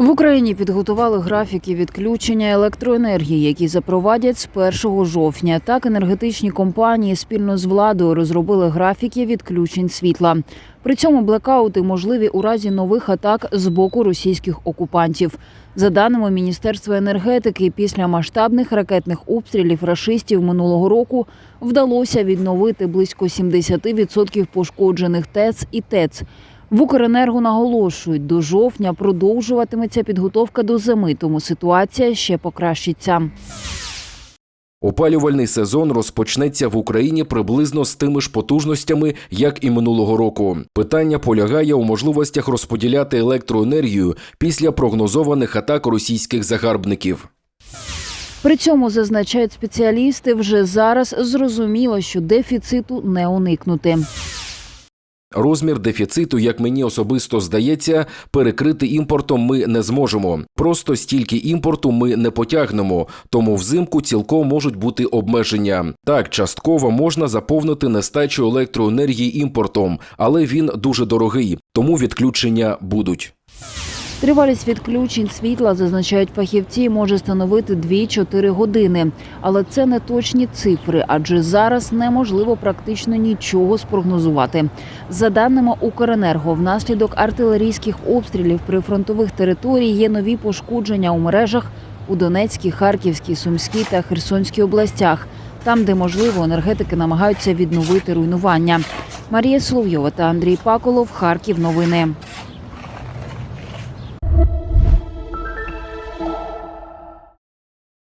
В Україні підготували графіки відключення електроенергії, які запровадять з 1 жовтня. Так, енергетичні компанії спільно з владою розробили графіки відключень світла. При цьому блекаути можливі у разі нових атак з боку російських окупантів. За даними Міністерства енергетики, після масштабних ракетних обстрілів рашистів минулого року вдалося відновити близько 70% пошкоджених ТЕЦ і ТЕЦ. В Укренерго наголошують, до жовтня продовжуватиметься підготовка до зими, тому ситуація ще покращиться. Опалювальний сезон розпочнеться в Україні приблизно з тими ж потужностями, як і минулого року. Питання полягає у можливостях розподіляти електроенергію після прогнозованих атак російських загарбників. При цьому зазначають спеціалісти, вже зараз зрозуміло, що дефіциту не уникнути. Розмір дефіциту, як мені особисто здається, перекрити імпортом ми не зможемо. Просто стільки імпорту ми не потягнемо, тому взимку цілком можуть бути обмеження. Так, частково можна заповнити нестачу електроенергії імпортом, але він дуже дорогий, тому відключення будуть. Тривалість відключень світла, зазначають фахівці, може становити 2-4 години. Але це не точні цифри, адже зараз неможливо практично нічого спрогнозувати. За даними Укренерго, внаслідок артилерійських обстрілів прифронтових територій є нові пошкодження у мережах у Донецькій, Харківській, Сумській та Херсонській областях. Там, де можливо, енергетики намагаються відновити руйнування. Марія Соловйова та Андрій Паколов. Харків. Новини.